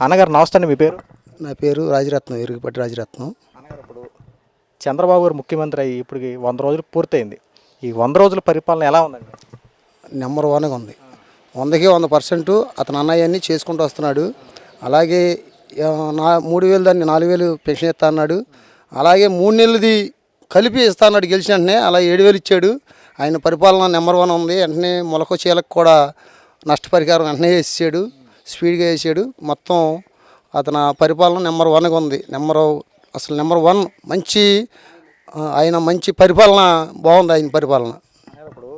అన్నగారు నమస్తే అండి మీ పేరు? నా పేరు రాజరత్నం ఇరుగుపట్టి రాజరత్నం. అన్నగారు ఇప్పుడు చంద్రబాబు గారు ముఖ్యమంత్రి అయ్యి ఇప్పటికి వంద రోజులు పూర్తయింది. ఈ వంద రోజుల పరిపాలన ఎలా ఉందండి? నెంబర్ వన్గా ఉంది. వందకి వంద పర్సెంట్ అతను అన్నయ్యన్ని చేసుకుంటూ వస్తున్నాడు. అలాగే నా మూడు వేలు దాన్ని నాలుగు వేలు పెన్షన్ ఇస్తా అన్నాడు. అలాగే మూడు నెలలది కలిపి ఇస్తా అన్నాడు. గెలిచిన వెంటనే అలా ఏడు వేలు ఇచ్చాడు. ఆయన పరిపాలన నెంబర్ వన్ ఉంది. వెంటనే మొలక చీలకు కూడా నష్టపరిహారం వెంటనే వేసాడు స్పీడ్గా వేసాడు మొత్తం అతని పరిపాలన నెంబర్ వన్గా ఉంది. నెంబర్ అసలు నెంబర్ వన్ మంచి ఆయన మంచి పరిపాలన బాగుంది ఆయన పరిపాలన. ఇప్పుడు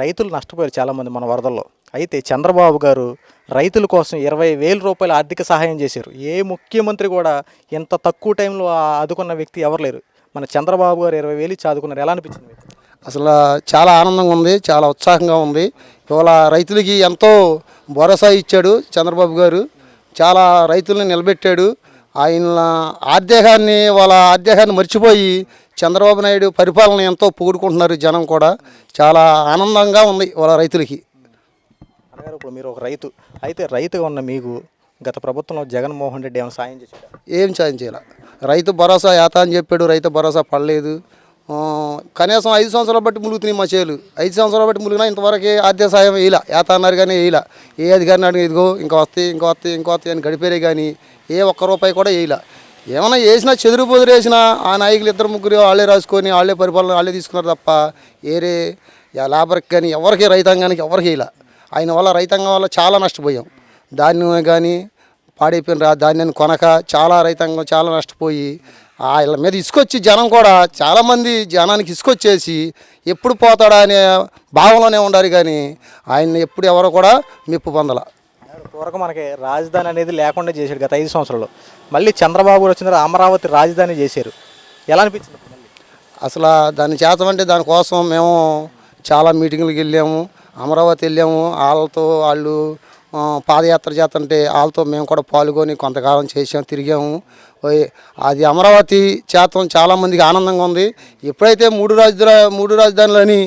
రైతులు నష్టపోయారు చాలామంది మన వరదల్లో. అయితే చంద్రబాబు గారు రైతుల కోసం ఇరవై వేల రూపాయల ఆర్థిక సహాయం చేశారు. ఏ ముఖ్యమంత్రి కూడా ఇంత తక్కువ టైంలో ఆదుకున్న వ్యక్తి ఎవరు లేరు. మన చంద్రబాబు గారు ఇరవై వేలు ఇచ్చి ఆదుకున్నారు ఎలా అనిపించింది అసలు చాలా ఆనందంగా ఉంది. చాలా ఉత్సాహంగా ఉంది. ఇవాళ రైతులకి ఎంతో భరోసా ఇచ్చాడు చంద్రబాబు గారు. చాలా రైతుల్ని నిలబెట్టాడు. ఆయన ఆద్యాహాన్ని వాళ్ళ ఆద్యాహాన్ని మర్చిపోయి చంద్రబాబు నాయుడు పరిపాలన ఎంతో పొగుడుకుంటున్నారు జనం కూడా. చాలా ఆనందంగా ఉంది వాళ్ళ రైతులకి. అన్నగారు ఇప్పుడు మీరు ఒక రైతు అయితే రైతుగా ఉన్న మీకు గత ప్రభుత్వంలో జగన్మోహన్ రెడ్డి ఏమైనా సాయం చేశాడు? ఏం సాయం చేయాల? రైతు భరోసా యాత అని చెప్పాడు రైతు భరోసా పడలేదు. కనీసం ఐదు సంవత్సరాలు బట్టి ములుగుతున్నాయి మా చేలు. ఐదు సంవత్సరాలు బట్టి ములిగినా ఇంతవరకు ఆద్య సాయం వేయలే. యాత అన్నారు కానీ వేయలే. ఏ అధికారిని అడిగి ఇదిగో ఇంకా వస్తాయి ఇంకా వస్తాయి ఇంకా వస్తాయి అని గడిపేరే కానీ ఏ ఒక్క రూపాయి కూడా వేయలే. ఏమైనా వేసినా చెదురు పొదురు వేసినా ఆ నాయకులు ఇద్దరు ముగ్గురు వాళ్ళే రాసుకొని వాళ్ళే పరిపాలన వాళ్ళే తీసుకున్నారు తప్ప ఏరే లేబర్కి కానీ ఎవరికి రైతాంగానికి ఎవరికి వేయలే. ఆయన వల్ల రైతాంగం వల్ల చాలా నష్టపోయాం. ధాన్యం కానీ పాడైపోయిన రా ధాన్యాన్ని కొనక చాలా రైతాంగం చాలా నష్టపోయి వాళ్ళ మీద ఇసుకొచ్చి జనం కూడా చాలామంది జనానికి ఇసుకొచ్చేసి ఎప్పుడు పోతాడా అనే భావంలోనే ఉండాలి కానీ ఆయన ఎప్పుడు ఎవరు కూడా మెప్పు పొందల. పూర్వకం మనకి రాజధాని అనేది లేకుండా చేశాడు గత ఐదు సంవత్సరాలు మళ్ళీ చంద్రబాబు వచ్చిన అమరావతి రాజధాని చేశారు. ఎలా అనిపించింది అసలు దాన్ని చేతమంటే దానికోసం మేము చాలా మీటింగ్లకు వెళ్ళాము అమరావతి వెళ్ళాము. వాళ్ళతో వాళ్ళు పాదయాత్ర చేస్తుంటే వాళ్ళతో మేము కూడా పాల్గొని కొంతకాలం చేసాం తిరిగాము. అది అమరావతి చేతం చాలామందికి ఆనందంగా ఉంది. ఎప్పుడైతే మూడు రాజధాని మూడు రాజధానులని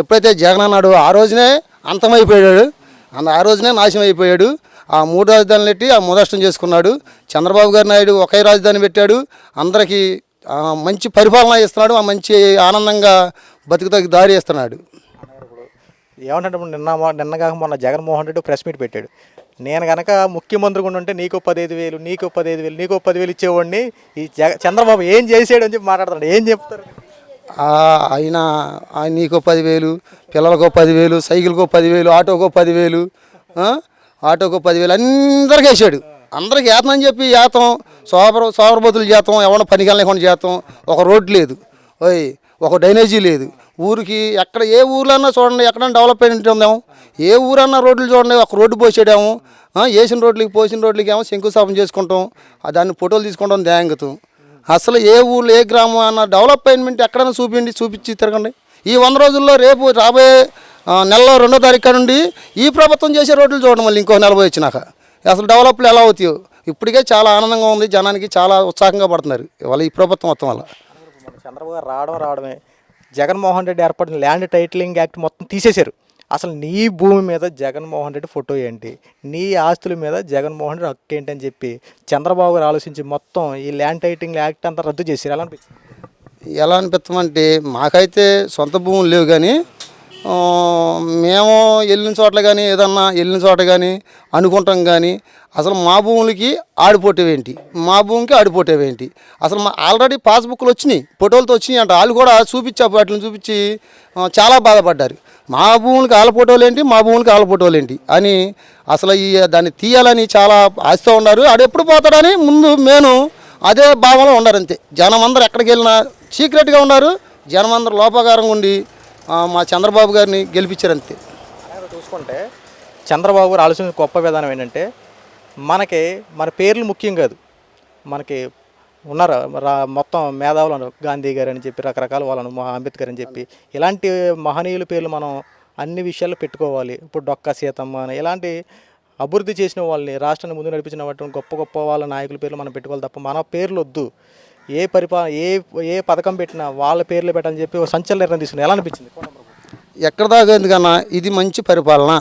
ఎప్పుడైతే జగన్ అన్నాడు ఆ రోజునే అంతమైపోయాడు. అన్న ఆ రోజునే నాశనం అయిపోయాడు ఆ మూడు రాజధానులు పెట్టి ఆ ముదష్టం చేసుకున్నాడు. చంద్రబాబు గారి నాయుడు ఒకే రాజధాని పెట్టాడు. అందరికీ మంచి పరిపాలన ఇస్తున్నాడు ఆ మంచి ఆనందంగా బతుకుతకు దారి ఇస్తున్నాడు ఏమంటే నిన్న నిన్నగా నిన్న మొన్న జగన్మోహన్ రెడ్డి ప్రెస్ మీట్ పెట్టాడు. నేను కనుక ముఖ్యమంత్రిగా ఉంటే నీకు పదిహేను వేలు నీకు పదిహేను వేలు నీకు పదివేలు ఇచ్చేవాడిని. ఈ జగ చంద్రబాబు ఏం చేసాడు అని చెప్పి మాట్లాడుతున్నాడు ఏం చెప్తారు? ఆయన ఆయన నీకో పదివేలు పిల్లలకో పదివేలు సైకిల్కో పదివేలు ఆటోకో పదివేలు ఆటోకో పదివేలు అందరికీ వేసాడు. అందరికి ఏతం అని చెప్పి ఏతం సోబర సోబరబతులు చేతం ఎవరిని పనికి వెళ్ళకుండా చేతం ఒక రోడ్డు లేదు. ఓయ్ ఒక డ్రైనేజీ లేదు. ఊరికి ఎక్కడ ఏ ఊర్లన్నా చూడండి ఎక్కడైనా డెవలప్మెంట్ ఉందేమో. ఏ ఊరన్నా రోడ్లు చూడండి ఒక రోడ్డు పోసాడేమో వేసిన రోడ్లకి పోసిన రోడ్లకి ఏమో శంకుస్థాపన చేసుకుంటాం. దాన్ని ఫోటోలు తీసుకుంటాం ధ్యాంగతం అసలు ఏ ఊళ్ళో ఏ గ్రామం అన్న డెవలప్మెంట్ ఎక్కడైనా చూపిండి చూపించి తిరగండి. ఈ వంద రోజుల్లో రేపు రాబోయే నెలలో రెండో తారీఖు నుండి ఈ ప్రభుత్వం చేసే రోడ్లు చూడండి మళ్ళీ ఇంకో నెల వచ్చినాక అసలు డెవలప్లు ఎలా అవుతాయో. ఇప్పటికే చాలా ఆనందంగా ఉంది జనానికి చాలా ఉత్సాహంగా పడుతున్నారు. ఇవాళ ఈ ప్రభుత్వం మొత్తం వల్ల. చంద్రబాబు గారు రావడం రావడమే. జగన్మోహన్ రెడ్డి ఏర్పడిన ల్యాండ్ టైటిలింగ్ యాక్ట్ మొత్తం తీసేశారు. అసలు నీ భూమి మీద జగన్మోహన్ రెడ్డి ఫోటో ఏంటి? నీ ఆస్తుల మీద జగన్మోహన్ రెడ్డి హక్కు ఏంటి అని చెప్పి చంద్రబాబు గారు ఆలోచించి మొత్తం ఈ ల్యాండ్ టైటింగ్ యాక్ట్ అంతా రద్దు చేశారు. ఎలా అనిపిస్తుంది? ఎలా అనిపిస్తామంటే మాకైతే సొంత భూములు లేవు కానీ మేము వెళ్ళిన చోట్ల కానీ ఏదన్నా వెళ్ళిన చోట కానీ అనుకుంటాం కానీ అసలు మా భూములకి ఆడిపోటేవేంటి మా భూమికి ఆడిపోటేవేంటి అసలు మా ఆల్రెడీ పాస్బుక్లు వచ్చినాయి ఫోటోలతో వచ్చినాయి అంట. వాళ్ళు కూడా చూపించా వాటిని చూపించి చాలా బాధపడ్డారు. మా భూములకి ఆల ఫోటోలు ఏంటి? మా భూములకి ఆల ఫోటోలు ఏంటి? అని అసలు ఈ దాన్ని తీయాలని చాలా ఆశతో ఉన్నారు. ఆడు ఎప్పుడు పోతాడని ముందు నేను అదే భావంలో ఉన్నారు అంతే జనం అందరు ఎక్కడికి వెళ్ళినా సీక్రెట్గా ఉన్నారు. జనం అందరు లోపకారంగా ఉండి మా చంద్రబాబు గారిని గెలిపించారు అంతే చూసుకుంటే చంద్రబాబు గారు ఆలోచించిన గొప్ప విధానం ఏంటంటే మనకి మన పేర్లు ముఖ్యం కాదు. మనకి ఉన్నారు రా- మొత్తం మేధావులు ఉన్నారు గాంధీ గారు అని చెప్పి రకరకాల వాళ్ళను మా అంబేద్కర్ అని చెప్పి ఇలాంటి మహనీయుల పేర్లు మనం అన్ని విషయాల్లో పెట్టుకోవాలి. ఇప్పుడు డొక్కా సీతమ్మ అని ఇలాంటి అభివృద్ధి చేసిన వాళ్ళని రాష్ట్రాన్ని ముందు నడిపించినటువంటి గొప్ప గొప్ప వాళ్ళ నాయకుల పేర్లు మనం పెట్టుకోవాలి తప్ప మన పేర్లు వద్దు. ఏ పరిపాలన ఏ ఏ పథకం పెట్టినా వాళ్ళ పేర్లు పెట్టాలని చెప్పి ఒక సంచలన నిర్ణయం తీసుకుని ఎలా అనిపించింది? ఎక్కడ దాకా ఎందుకన్నా ఇది మంచి పరిపాలన.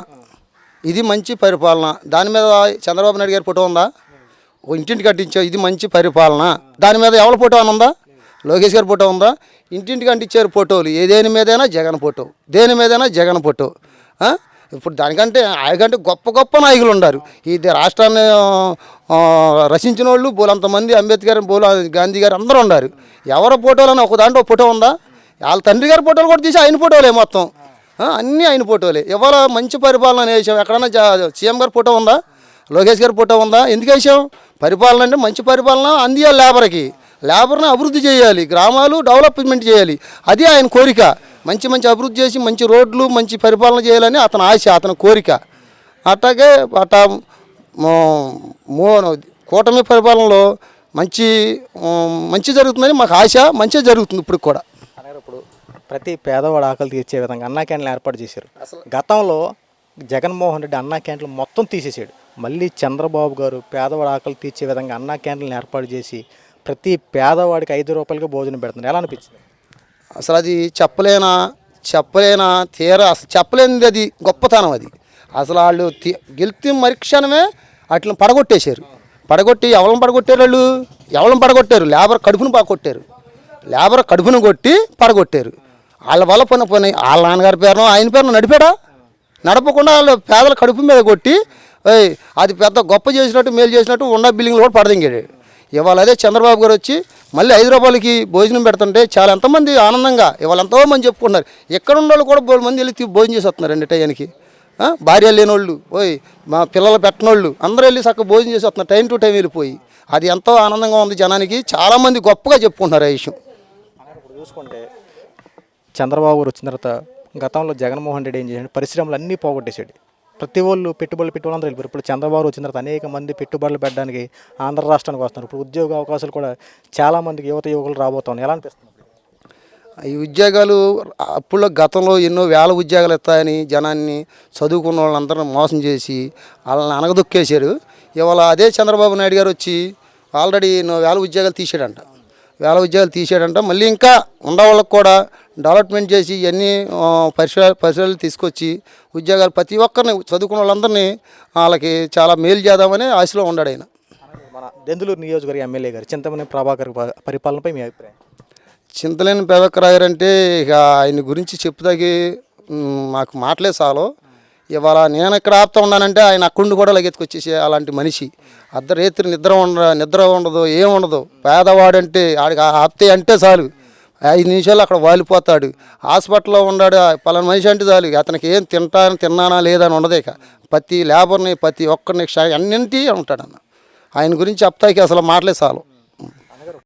ఇది మంచి పరిపాలన. దాని మీద చంద్రబాబు నాయుడు గారి ఫోటో ఉందా? ఓ ఇంటింటి కట్టించావు ఇది మంచి పరిపాలన. దాని మీద ఎవరి ఫోటో అని ఉందా? లోకేష్ గారి ఫోటో ఉందా? ఇంటింటికి అంటించారు ఫోటోలు. ఏ దేని మీదైనా జగన్ ఫోటో. దేని మీదైనా జగన్ ఫోటో. ఇప్పుడు దానికంటే ఆయనకంటే గొప్ప గొప్ప నాయకులు ఉన్నారు. ఈ రాష్ట్రాన్ని రచించిన వాళ్ళు బోలంతమంది అంబేద్కర్ బోల గాంధీ గారు అందరూ ఉన్నారు. ఎవరి ఫోటోలని ఒక దాంట్లో ఫోటో ఉందా? వాళ్ళ తండ్రి గారి ఫోటోలు కూడా తీసి ఆయన ఫోటోలే మొత్తం. అన్నీ ఆయన ఫోటోలే. ఇవాళ మంచి పరిపాలన వేసాం ఎక్కడన్నా సీఎం గారి ఫోటో ఉందా? లోకేష్ గారి ఫోటో ఉందా? ఎందుకు వేసాం పరిపాలన అంటే మంచి పరిపాలన అందియాలి లేబర్కి. లేబర్ని అభివృద్ధి చేయాలి. గ్రామాలు డెవలప్మెంట్ చేయాలి. అది ఆయన కోరిక. మంచి మంచి అభివృద్ధి చేసి మంచి రోడ్లు మంచి పరిపాలన చేయాలని అతని ఆశ అతని కోరిక. అట్లాగే అట్లా మో- కూటమి పరిపాలనలో మంచి మంచి జరుగుతుందని మాకు ఆశ మంచి జరుగుతుంది ఇప్పుడు కూడా. ఇప్పుడు ప్రతి పేదవాడు ఆకలి తీర్చే విధంగా అన్నా క్యాంటీన్లు ఏర్పాటు చేశారు. గతంలో జగన్మోహన్ రెడ్డి అన్నా క్యాంటీన్లు మొత్తం తీసేసాడు. మళ్ళీ చంద్రబాబు గారు పేదవాడు ఆకలి తీర్చే విధంగా అన్నా క్యాంటీన్లు ఏర్పాటు చేసి ప్రతి పేదవాడికి ఐదు రూపాయలకి భోజనం పెడుతున్నారు. ఎలా అనిపించింది? అసలు అది చెప్పలేనా? చెప్పలేనా? తీరా అసలు చెప్పలేనిది అది గొప్పతనం అది. అసలు వాళ్ళు తీ- మరిక్షణమే మరుక్షణమే పడగొట్టేశారు. పడగొట్టి ఎవరిని పడగొట్టారు వాళ్ళు? ఎవరిని పడగొట్టారు? లేబర్ కడుపును పడగొట్టారు లేబర్ కడుపును కొట్టి పడగొట్టారు. వాళ్ళ వల్ల పని పని వాళ్ళ నాన్నగారి పేరును ఆయన పేరును నడిపాడా? నడపకుండా వాళ్ళు పేదల కడుపు మీద కొట్టి అది పెద్ద గొప్ప చేసినట్టు మేలు చేసినట్టు ఉన్న బిల్డింగ్లు కూడా పడదింగాడు. ఇవాళ అదే చంద్రబాబు గారు వచ్చి మళ్ళీ ఐదు రూపాయలకి భోజనం పెడుతుంటే చాలా ఎంతమంది ఆనందంగా ఇవాళ ఎంతో మంది చెప్పుకున్నారు ఎక్కడ వాళ్ళు కూడా బోడు మంది వెళ్ళి భోజనం చేసి వస్తున్నారు అండి టైంకి భార్య లేనోళ్ళు ఓయ్ మా పిల్లలు పెట్టనోళ్ళు అందరూ వెళ్ళి చక్కగా భోజనం చేసి వస్తున్నారు టైం టు టైం వెళ్ళిపోయి. అది ఎంతో ఆనందంగా ఉంది జనానికి చాలామంది గొప్పగా చెప్పుకుంటున్నారు ఆ విషయం. ఇప్పుడు చూసుకుంటే చంద్రబాబు గారు వచ్చిన తర్వాత గతంలో జగన్మోహన్ రెడ్డి ఏం చేశాడు? పరిశ్రమలు అన్నీ పోగొట్టేశాడు. ప్రతి వాళ్ళు పెట్టుబడులు పెట్టుబడులు వెళ్ళిపోయారు ఇప్పుడు చంద్రబాబు వచ్చిన తర్వాత అనేక మంది పెట్టుబడులు పెట్టడానికి ఆంధ్ర రాష్ట్రానికి వస్తున్నారు. ఇప్పుడు ఉద్యోగ అవకాశాలు కూడా చాలామందికి యువత యువకులు రాబోతున్నాయి. ఎలా అనిపిస్తుంది? ఈ ఉద్యోగాలు అప్పుడు గతంలో ఎన్నో వేల ఉద్యోగాలు ఇస్తాయని జనాన్ని చదువుకున్న వాళ్ళందరిని మోసం చేసి వాళ్ళని అనగదొక్కేశారు. ఇవాళ అదే చంద్రబాబు నాయుడు గారు వచ్చి ఆల్రెడీ ఎన్నో వేల ఉద్యోగాలు తీసాడంట వేల ఉద్యోగాలు తీసాడంట మళ్ళీ ఇంకా ఉన్న కూడా డెవలప్మెంట్ చేసి ఇవన్నీ ఆ, పరిసరాలు పరిసరాలు తీసుకొచ్చి ఉద్యోగాలు ప్రతి ఒక్కరిని చదువుకున్న వాళ్ళందరినీ వాళ్ళకి చాలా మేలు చేద్దామని ఆశలో ఉన్నాడు ఆయన. మన దెందులూరు నియోజకవర్గ ఎమ్మెల్యే గారు చింతమనే ప్రభాకర్ పరిపాలనపై మీ అభిప్రాయం? చింతలేని ప్రభాకర్ గారు అంటే ఇక ఆయన గురించి చెప్పుదాకి మాకు మాటలే చాలు. ఇవాళ నేను ఎక్కడ ఆపుతా ఉన్నానంటే ఆయన అక్కడుండి కూడా లగెత్తుకొచ్చేసి అలాంటి మనిషి. అర్ధరేత్రి నిద్ర ఉండ నిద్ర ఉండదు ఏం ఉండదు. పేదవాడంటే ఆడికి ఆపితే అంటే చాలు. ఐదు నిమిషాలు అక్కడ వాలిపోతాడు. హాస్పిటల్లో ఉన్నాడు. పలానా మనిషి అంటే చాలు. అతనికి ఏం తింటానని తిన్నానా లేదా అని ఉండదు ఇక. ప్రతి లేబర్ని ప్రతి ఒక్కరిని అన్నింటి ఉంటాడన్న ఆయన గురించి చెప్తాకి అసలు మాటలే చాలు.